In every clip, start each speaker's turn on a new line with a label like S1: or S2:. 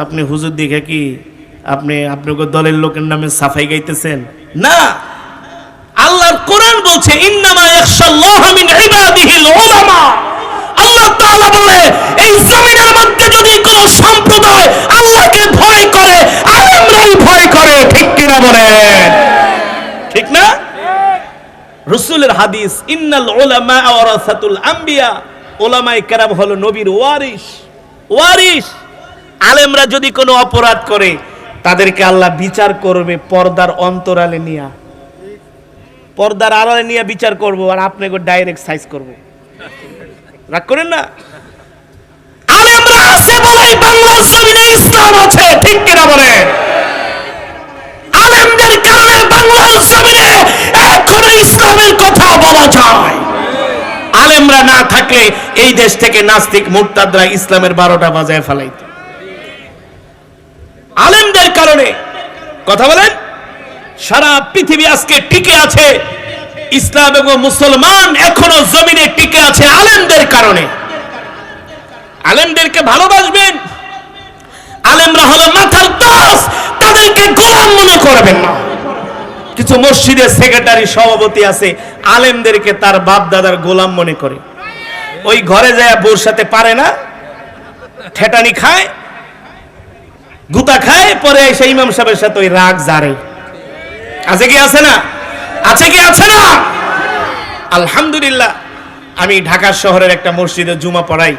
S1: আপনি হুজুর দেখে কি আপনি আপনাকে দলের লোকের নামে সাফাই গাইতেছেন? না! আল্লাহর কোরআন বলছে, ইন্নামা ইয়াখশাল্লাহ হাদিস, ইন্নাল কেরাম হলো নবীর ওয়ারিস ওয়ারিস আলেমরা যদি কোনো অপরাধ করে, তাদেরকে আল্লাহ বিচার করবে পর্দার অন্তরালে নিয়া। পর্দার আড়ালে নিয়ে বিচার করব আর আপনাকে ডাইরেক্ট সাইজ করব। রাগ করেন না? আলেমরা আছে বলেই বাংলার জমিনে ইসলাম আছে, ঠিক কিনা বলেন? আলেমদের কারণে বাংলার জমিনে এখনও ইসলামের কথা বলা যায়। আলেমরা না থাকলে এই দেশ থেকে নাস্তিক মুরতাদরা ইসলামের বারোটা বাজায় ফেলাইত। আলেমদের কারণে। কথা বলেন? সারা পৃথিবী আজকে টিকে আছে। ইসলাম এবং মুসলমান এখনও জমিনে টিকে আছে আলেমদের কারণে। আলেমদেরকে ভালোবাসবেন। আলেমরা হলো মাথার তাস তাদেরকে গোলাম মনে করবেন না। কিছু মসজিদের সেক্রেটারি, সভাপতি আছে। আলেমদেরকে তার বাপ দাদার গোলাম মনে করে। ওই ঘরে যায় বউর সাথে পারে না। ঠেটানি খায়। গুতা খায়, পরে সেই ইমাম সাহেবের সাথে ওই রাগ জারে। আছে কি, আছে না? আছে কি, আছে না? আলহামদুলিল্লাহ, আমি ঢাকা শহরের একটা মসজিদে জুমা পড়াই।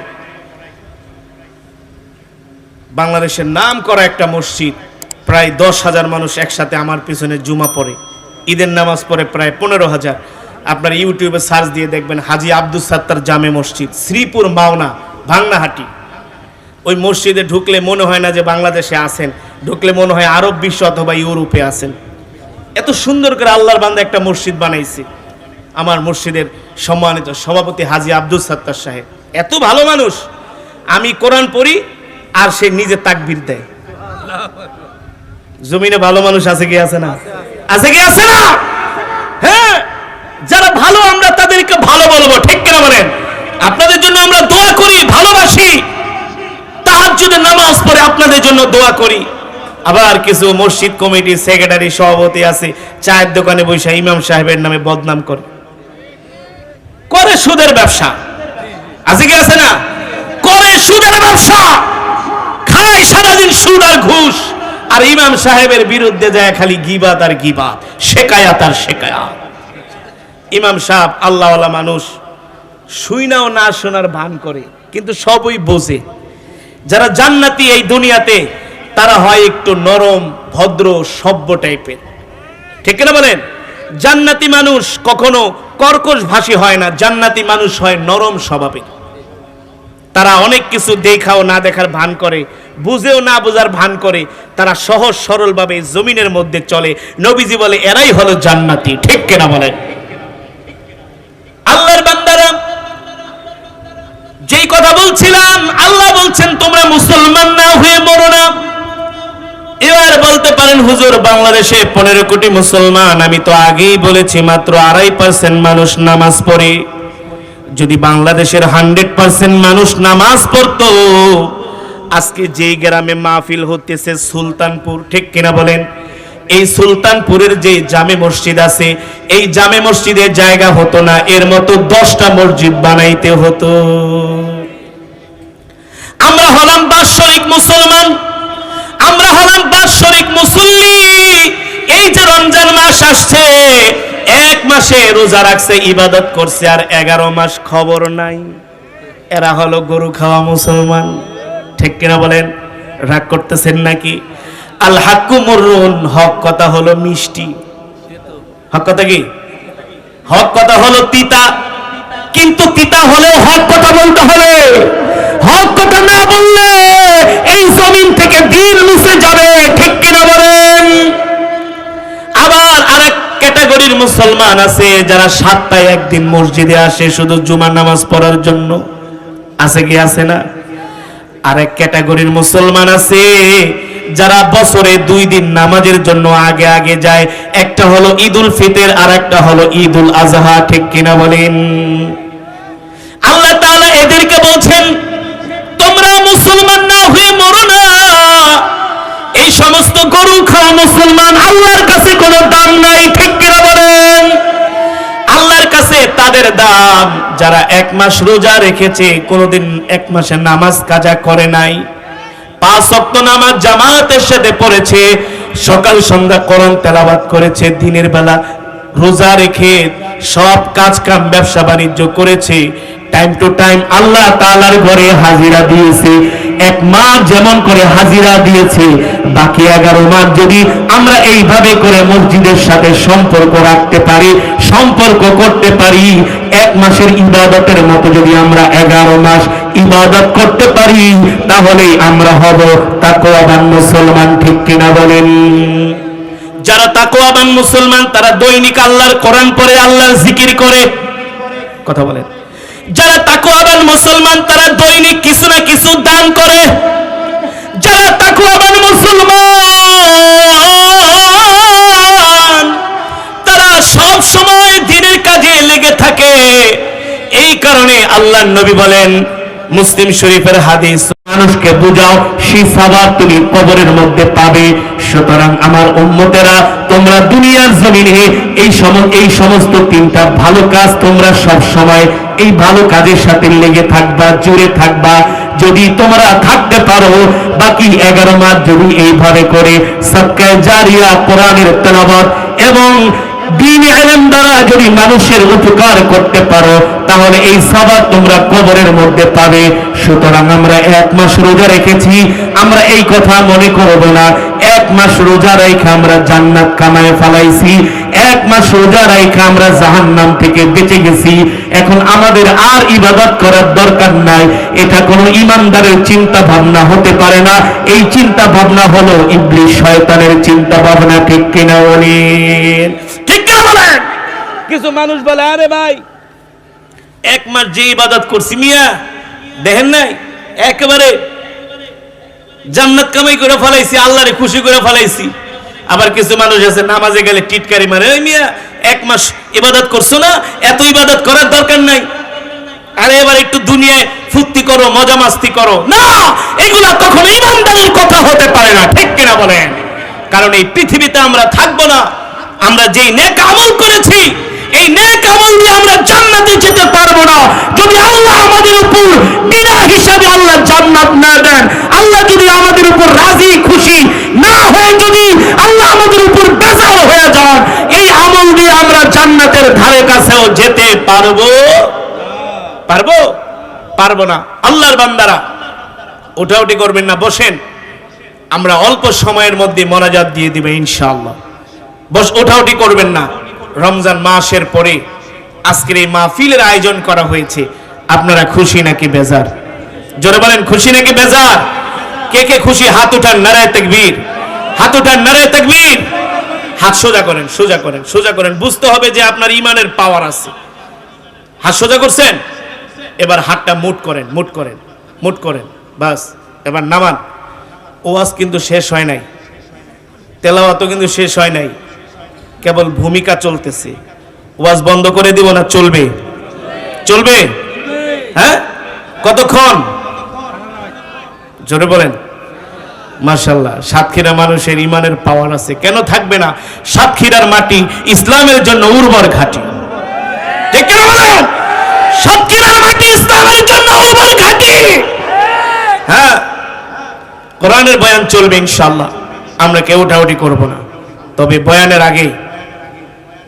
S1: বাংলাদেশের নাম করা একটা মসজিদ, প্রায় দশ হাজার মানুষ একসাথে আমার পিছনে জুমা পড়ে। ঈদের নামাজ পড়ে প্রায় পনেরো হাজার। আপনার ইউটিউবে সার্চ দিয়ে দেখবেন হাজি আব্দুল সাত্তার জামে মসজিদ, শ্রীপুর মাওনা ভাংনাহাটি ওই মসজিদে ঢুকলে মনে হয় না যে বাংলাদেশে আছেন, ঢুকলে মনে হয় আরব বিশ্ব অথবা ইউরোপে আছেন। এত সুন্দর করে আল্লাহর বান্দা একটা মসজিদ বানাইছে। আমার মসজিদের সম্মানিত সভাপতি হাজি আব্দুল সাত্তার সাহেব। এত ভালো মানুষ, আমি কোরআন পড়ি আর সে নিজে তাকবির দেয়। জমিনে ভালো মানুষ আছে কি আছে না? আছে কি আছে না? হ্যাঁ যারা ভালো, আমরা তাদেরকে ভালো বলব, ঠিক কিনা বলেন? আপনাদের জন্য আমরা দোয়া করি, ভালোবাসি তাহাজ্জুদের নামাজ পড়ে আপনাদের জন্য দোয়া করি। আবার কিছু মসজিদ কমিটি সেক্রেটারি, সভাপতি আছে, চায়ের দোকানে বসে ইমাম সাহেবের নামে বদনাম করে। করে সুদের ব্যবসা। আছে কি আছে না? করে সুদের ব্যবসা। খায় সারাদিন সুদ আর ঘুষ। আর ইমাম সাহেবের বিরুদ্ধে যায় খালি গিবাত আর গিবাত শেকায়াত আর শেকায়াত ইমাম সাহেব আল্লাহওয়ালা মানুষ, শুইনাও না শোনার ভান করে, কিন্তু সবই বোঝে। যারা জান্নাতি এই দুনিয়াতে, তারা হয় একটু নরম, ভদ্র, সভ্য টাইপের। ঠিক না বলেন? জান্নাতি মানুষ কখনো কর্কশ ভাষী হয় না, জান্নাতি মানুষ হয় নরম স্বভাবের। তারা অনেক কিছু দেখাও না দেখার ভান করে, বুঝেও না বোঝার ভান করে, তারা সহজ সরলভাবে জমিনের মধ্যে চলে। নবীজি বলে, এরাই হলো জান্নাতি। ঠিক কেনা বলেন আল্লাহর বান্দারা যেই কথা বলছিলাম আল্লাহ বলছেন, তোমরা মুসলমান না হয়ে মরো না। এবার বলতে পারেন, হুজুর, বাংলাদেশে পনেরো কোটি মুসলমান। আমি তো আগেই বলেছি, মাত্র আড়াই পার্সেন্ট মানুষ নামাজ পড়ে। যদি বাংলাদেশের হান্ড্রেড পার্সেন্ট মানুষ নামাজ পড়তো, আজকে যেই গ্রামে মাহফিল হতেছে সুলতানপুর, ঠিক কিনা বলেন? এই সুলতানপুরের যে জামে মসজিদ আছে, এই জামে মসজিদের জায়গা হতো না, এর মতো দশটা মসজিদ বানাইতে হতো। আমরা হলাম বাৎসরিক মুসলমান, আমরা হলাম বাৎসরিক মুসল্লি। এই যে রমজান মাস আসছে, এক মাসে রোজা রাখছে, ইবাদত করছে, আর এগারো মাস খবর নাই। এরা হলো গরু খাওয়া মুসলমান। ঠিক কিনা বলেন? রাগ করতেছেন নাকি? আল হাক্কু মরুন হক কথা হলো মিষ্টি। হক কথা কি? হক কথা হলো তিতা। কিন্তু তিতা হলেও হক কথা বলতে হবে। হক কথা না বললে এই জমিন থেকে দিন মুছে যাবে, ঠিক কিনা বলেন? আবার ক্যাটাগরির মুসলমান আছে যারা সাতটায় একদিন মসজিদে আসে শুধু জুমার নামাজ পড়ার জন্য। আছে কি, আছে না? আরেক ক্যাটাগরির মুসলমান আছে যারা বছরে দুই দিন নামাজের জন্য আগে আগে যায়। একটা হলো ঈদুল ফিতর আর একটা হলো ঈদুল আজহা, ঠিক কিনা বলেন? আল্লাহ এদেরকে বলছেন গরু খাওয়া মুসলমান আল্লাহর কাছে কোন দাম নাই, ঠিক বলেন? আল্লাহর কাছে তাদের দাম, যারা এক মাস রোজা রেখেছে, কোনদিন এক মাসে নামাজ কাজা করে নাই। পাঁচ নামাজ জামাতের সাথে পড়েছে, সকাল সন্ধ্যা করণ তেলাবাদ করেছে, দিনের বেলা রোজা রেখে সব কাজ কাম ব্যবসা বাণিজ্য করেছে টাইম টু টাইম আল্লাহ তাআলার ঘরে হাজিরা দিয়েছে। এক মাস যেমন করে হাজিরা দিয়েছে, বাকি এগারো মাস যদি আমরা এইভাবে করে মসজিদের সাথে সম্পর্ক রাখতে পারি, সম্পর্ক করতে পারি, এক মাসের ইবাদতের মতো যদি আমরা এগারো মাস ইবাদত করতে পারি, তাহলেই আমরা হব তাকওয়াবান মুসলমান, ঠিক কিনা বলেন? যারা তাকওয়াবান মুসলমান, তারা দৈনিক আল্লাহর কোরআন পড়ে, আল্লাহর জিকির করে। কথা বলেন। যারা তাকুয়াবান মুসলমান, তারা দৈনিক কিছু না কিছু দান করে। যারা তাকুয়াবান মুসলমান, তারা সব সময় দিনের কাজে লেগে থাকে। এই কারণে আল্লাহ নবী বলেন, মুসলিম শরীফের হাদিস মানুষকে বুঝাও, সেই সাবাব তুমি কবরের মধ্যে পাবে। সুতরাং আমার উম্মতেরা, তোমরা দুনিয়ার জমিনে এই সম, এই সমস্ত তিনটা ভালো কাজ তোমরা সব সময় এই ভালো কাজের সাথে লেগে থাকবা, জুড়ে থাকবা। যদি তোমরা থাকতে পারো, বাকি এগারো মাস যদি এইভাবে করে সবকায় জারিয়া কোরআনের তেলাবত এবং দিন এলেম দ্বারা যদি মানুষের উপকার করতে পারো, তাহলে এই সবাব তোমরা কবরের মধ্যে পাবে। সুতরাং আমরা এক মাস রোজা রেখেছি, আমরা এই কথা মনে করব না। এক মাস রোজা রেখে আমরা জান্নাত কামায় ফেলাইছি, এক মাস রোজা রেখে আমরা জাহান্নাম থেকে বেঁচে গেছি। এখন আমাদের আর ইবাদত করার দরকার নাই, এটা কোনো ইমানদারের চিন্তা ভাবনা হতে পারে না। এই চিন্তা ভাবনা হলো ইবলিশ শয়তানের চিন্তা ভাবনা ঠিক কিনা বলেন? কিছু মানুষ বলে, আরে ভাই, এক মাস যে ইবাদত করছি, মিয়া, দেখেন নাই? একেবারে জান্নাত কামাই করে ফলাইছি, আল্লাহরে খুশি করে ফলাইছি। আবার কিছু মানুষ আছে, নামাজে গেলে টিটকারি মারে এই মিয়া, এক মাস ইবাদত করছ না? এত ইবাদত করার দরকার নাই। আরে এবার একটু দুনিয়ায় ফুর্তি করো, মজা মাস্তি করো। না, এগুলা তখন ইমানদারের কথা হতে পারে না, ঠিক কিনা বলেন? কারণ এই পৃথিবীতে আমরা থাকব না, আমরা যেই নেক আমল করেছি এই নেক আমল দিয়ে আমরা জান্নাতে যেতে পারব না। যদি আল্লাহ আমাদের উপর বিনা হিসাবে আল্লাহ জান্নাত না দেন, আল্লাহ যদি আমাদের উপর রাজি, খুশি না হয়ে যদি আল্লাহ আমাদের উপর বেজার হয়ে যান, এই আমল দিয়ে আমরা জান্নাতের ধারে কাছেও যেতে পারব? পারব? পারব না। আল্লাহর বান্দারা ওঠাউটি করবেন না, বসেন। আমরা অল্প সময়ের মধ্যে মনাজাত দিয়ে দিবে ইনশাআল্লাহ। বস ওঠাউটি করবেন না। রমজান মাসের পরে আজকের এই মাহফিলের আয়োজন করা হয়েছে। আপনারা খুশি নাকি বেজার? জোরে বলেন, খুশি নাকি বেজার? কে কে খুশি? হাত উঠান, নারায় তাকবীর। হাত উঠান, নারায় তাকবীর। হাত সোজা করেন সোজা করেন সোজা করেন। বুঝতে হবে যে আপনার ইমানের পাওয়ার আছে। হাত সোজা করছেন? এবার হাতটা মুট করেন মুট করেন মুট করেন। বাস, এবার নামান। ওয়াজ কিন্তু শেষ হয় নাই। তেলাওয়াতও কিন্তু শেষ হয় নাই। কেবল ভূমিকা চলতেছে। ওয়াজ বন্ধ করে দিব না চলবে? চলবে? হ্যাঁ? কতক্ষণ? জোরে বলেন। মার্শাল্লাহ সাতক্ষীরা মানুষের ইমানের পাওয়ার আছে। কেন থাকবে না? সাতক্ষীরার মাটি ইসলামের জন্য উর্বর ঘাটি। সাতক্ষীরার জন্য হ্যাঁ? বয়ান চলবে ইনশাল্লাহ আমরা কেউ উঠাউটি করব না। তবে বয়ানের আগে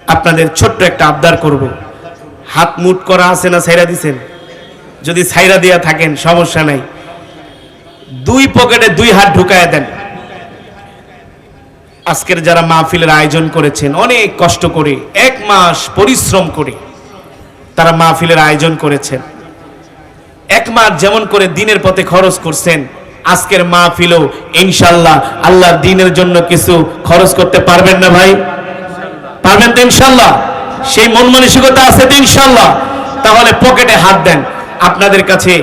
S1: আপনাদের ছোট্ট একটা আবদার করব। হাত মুট করা আছে না ছাইরা দিছেন? যদি ছাইরা দিয়া থাকেন, সমস্যা নাই। দুই পকেটে দুই হাত ঢুকায় দেন। আজকের যারা মাহফিলের আয়োজন করেছেন, অনেক কষ্ট করে, এক মাস পরিশ্রম করে তারা মাহফিলের আয়োজন করেছেন। এক মাস যেমন করে দিনের পথে খরচ করছেন, আজকের মাহফিলও ইনশাল্লাহ আল্লাহর দিনের জন্য কিছু খরচ করতে পারবেন না ভাই? পারবেন তো ইনশাল্লাহ সেই মন মানসিকতা আছে তো ইনশাল্লাহ তাহলে পকেটে হাত দেন। আপনাদের কাছে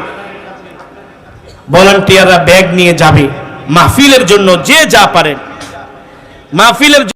S1: ভলান্টিয়াররা ব্যাগ নিয়ে যাবে। মাহফিলের জন্য যে যা পারে মাহফিলের